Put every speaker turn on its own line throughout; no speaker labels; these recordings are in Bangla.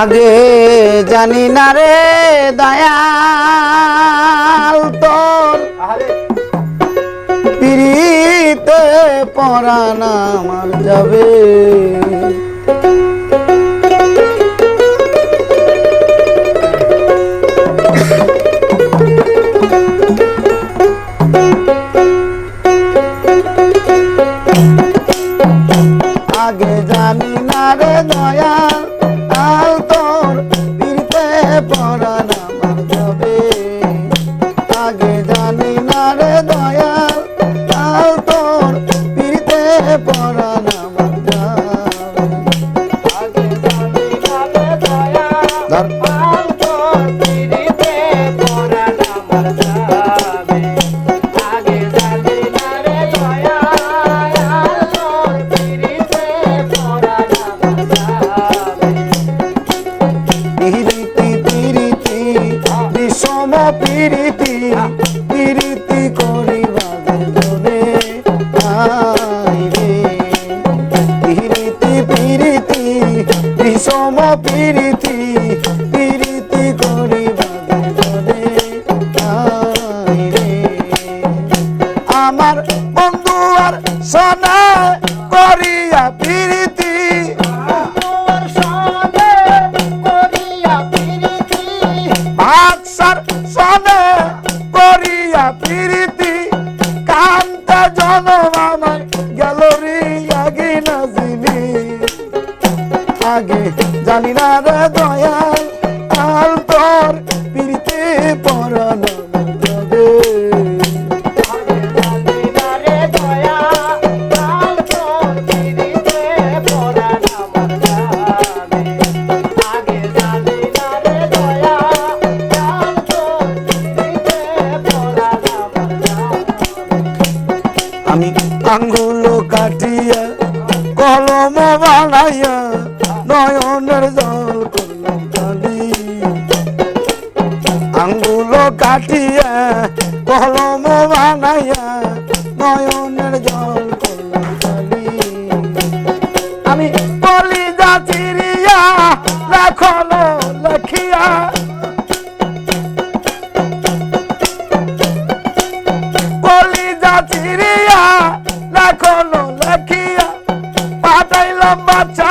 আগে জানি না রে দয়াল তোর। পিড়িতে পরাণ আমার যাবে। বিষম পীড়িতি পীড়িতি করি আমার বন্ধু আর সোনা করিয়া
পীড়িতি
বাদশার সোনা করিয়া
পীড়িতি
কান্ত জনমান কাটিয়া, কলম বানাইয়া নয়নের জল আমি কলিজা চিরিয়া লেখন লেখিয়া। কলিজা চিরিয়া লেখন লেখিয়া। পাঠাইলাম বাচ্চা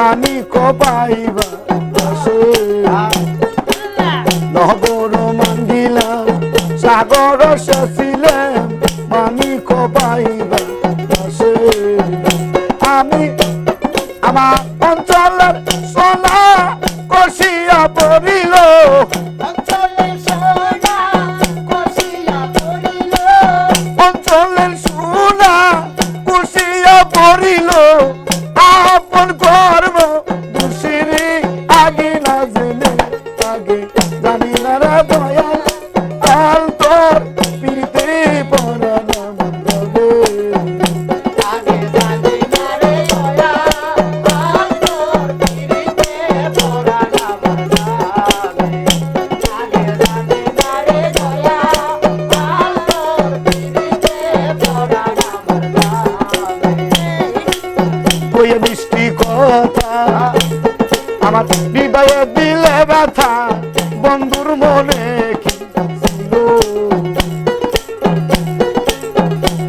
পানি কপাইবা আসে হ্যাঁ। নহবর মান্দিলাম সাগর শশী আমার হৃদয়ে দিলে ব্যথা বন্ধুর মনে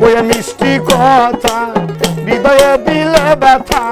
কয়ে মিষ্টি কথা হৃদয়ে দিলে ব্যথা